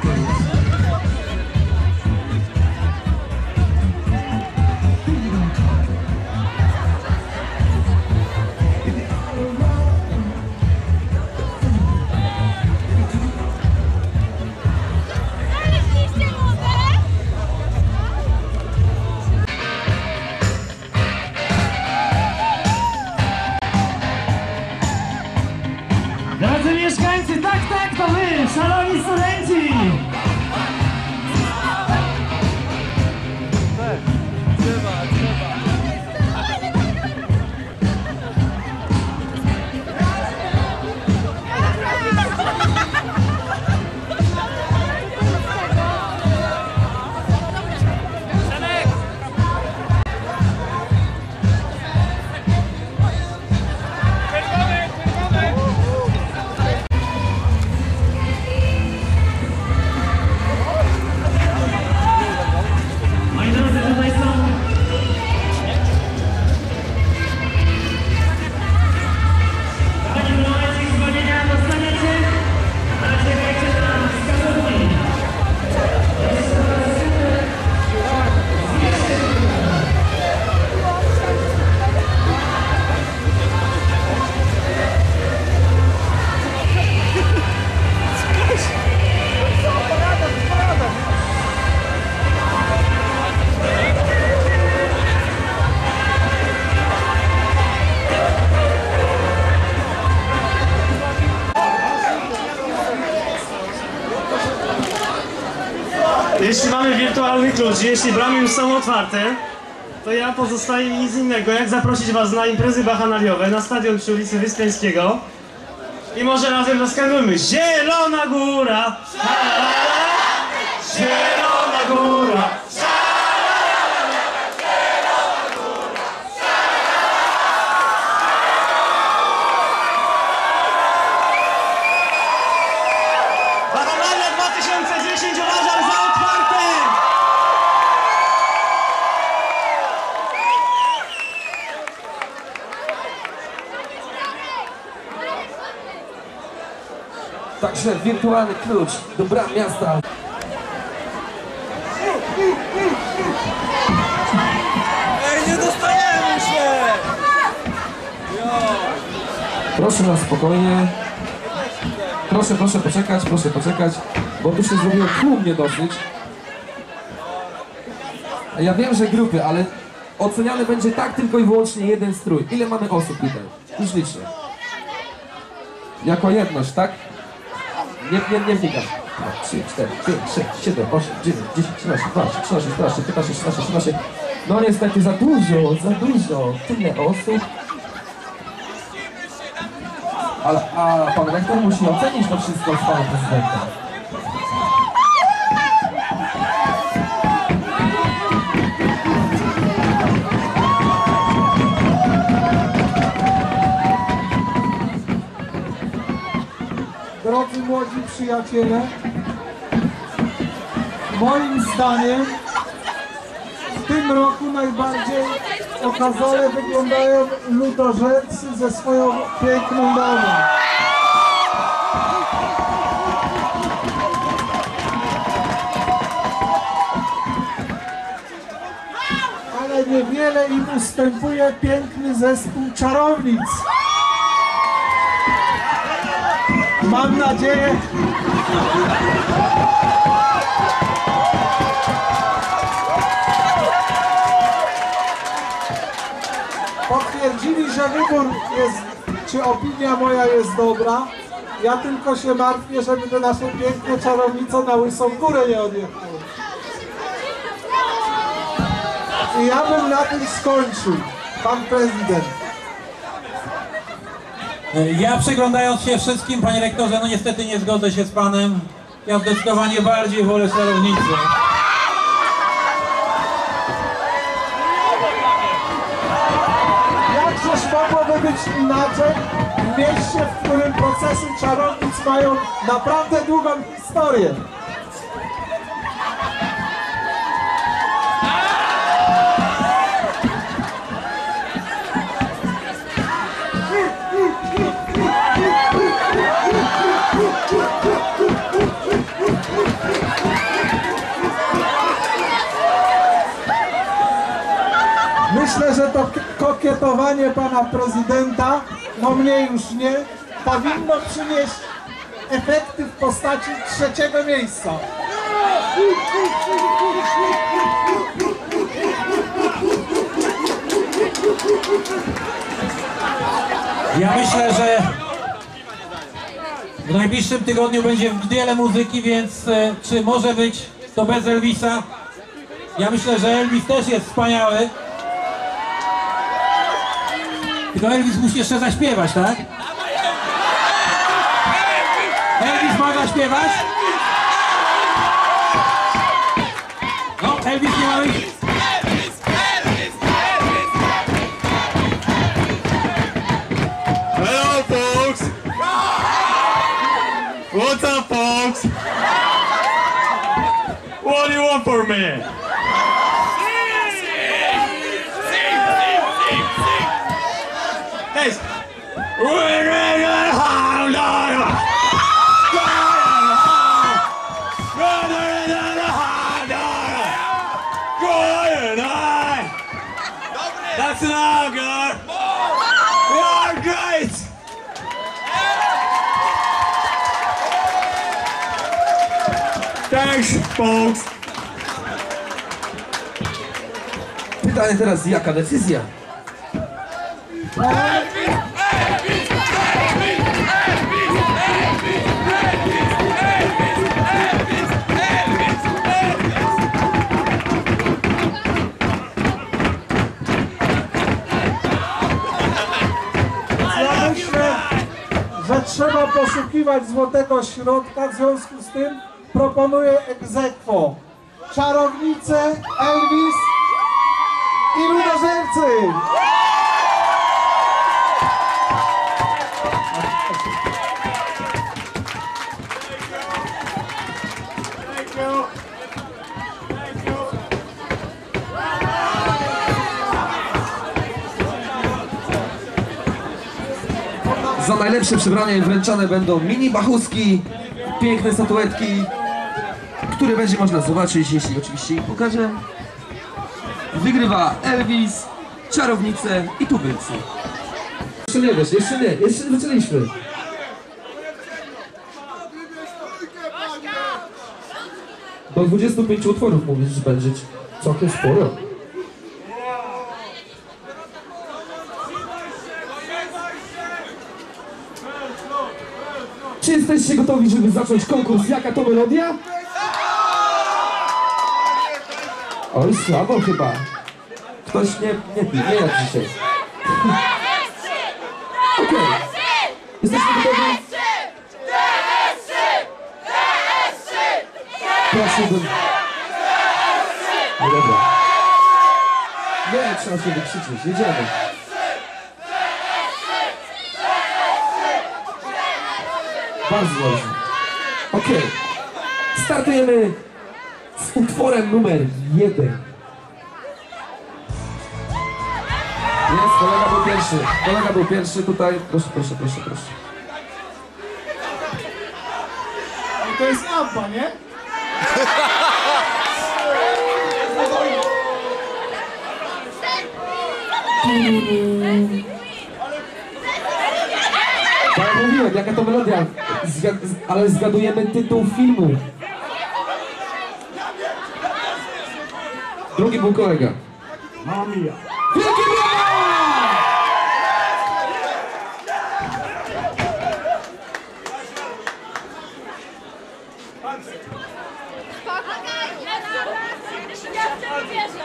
Thank. Jeśli mamy wirtualny klucz, jeśli bramy już są otwarte, to ja pozostaje mi nic innego, jak zaprosić Was na imprezy bahanaliowe na stadion przy ulicy Wyspiańskiego i może razem zaskanujmy Zielona Góra! Zielona Góra! Bahanalia 2010 uważam za otwarte! Także wirtualny klucz do bram miasta. Ej, nie dostajemy się! Proszę na spokojnie. Proszę, proszę poczekać, proszę poczekać, bo tu się zrobiło tłumnie dosyć. Ja wiem, że grupy, ale oceniany będzie tak tylko i wyłącznie jeden strój. Ile mamy osób tutaj? Już licznie. Jako jedność, tak? Nie, nie, nie wnikam. 2, 3, 4, 5, 6, 7, 8, 9, 10, 11, 12, 13, 14, 15, 16, 17. No niestety za dużo, za dużo. Tyle osób. Ale, a pan rektor musi ocenić to wszystko z panem prezydentem. Drodzy młodzi przyjaciele, moim zdaniem w tym roku najbardziej okazale wyglądają ludożercy ze swoją piękną damą. Ale niewiele im ustępuje piękny zespół czarownic. Mam nadzieję, potwierdzili, że wybór jest, czy opinia moja jest dobra. Ja tylko się martwię, żeby te nasze piękne czarownice na łysą górę nie odjechały. I ja bym na tym skończył, pan prezydent. Ja przyglądając się wszystkim, panie rektorze, no niestety nie zgodzę się z panem. Ja zdecydowanie bardziej wolę czarownicę. Jakżeż mogłoby być inaczej w mieście, w którym procesy czarownic mają naprawdę długą historię? Kokietowanie pana prezydenta, no mnie już nie, powinno przynieść efekty w postaci trzeciego miejsca. Ja myślę, że W najbliższym tygodniu będzie wiele muzyki, więc e, czy może być to bez Elvisa? Ja myślę, że Elvis też jest wspaniały. Tylko Elvis musi jeszcze zaśpiewać, tak? Elvis ma zaśpiewać? No, Elvis nie ma być. Hello, folks! What's up, folks? What do you want for me? Hey! That's enough, good. We are great. Thanks, folks. Pytanie teraz, jaka decyzja? Trzeba poszukiwać złotego środka, w związku z tym proponuję egzekwo. Czarownice, Elvis i ludożercy. Thank you. Za najlepsze przebranie wręczane będą mini bachuski, piękne statuetki, które będzie można zobaczyć, jeśli oczywiście ich pokażę. Wygrywa Elvis, czarownice i tubylcy. Jeszcze nie wiesz, jeszcze nie, jeszcze nie zaczęliśmy. Do 25 utworów mówisz, że będzie całkiem sporo. Czy jesteście gotowi, żeby zacząć konkurs Jaka to melodia? Oj, słabo chyba. Ktoś nie, nie nie jak dzisiaj. Okej. Jesteście gotowi? Prosiłbym. No dobra. Nie, trzeba się wykrzyczeć. Jedziemy. Bardzo dobrze. Okej. Startujemy z utworem numer jeden. Jest, kolega był pierwszy. Kolega był pierwszy tutaj. Proszę, proszę, proszę, proszę. To jest Abba, nie? Tak jak mówiłem, jaka to melodia. Ale zgadujemy tytuł filmu. Drugi był kolega. Mamma mia. Brawa! No. Nie wierzę.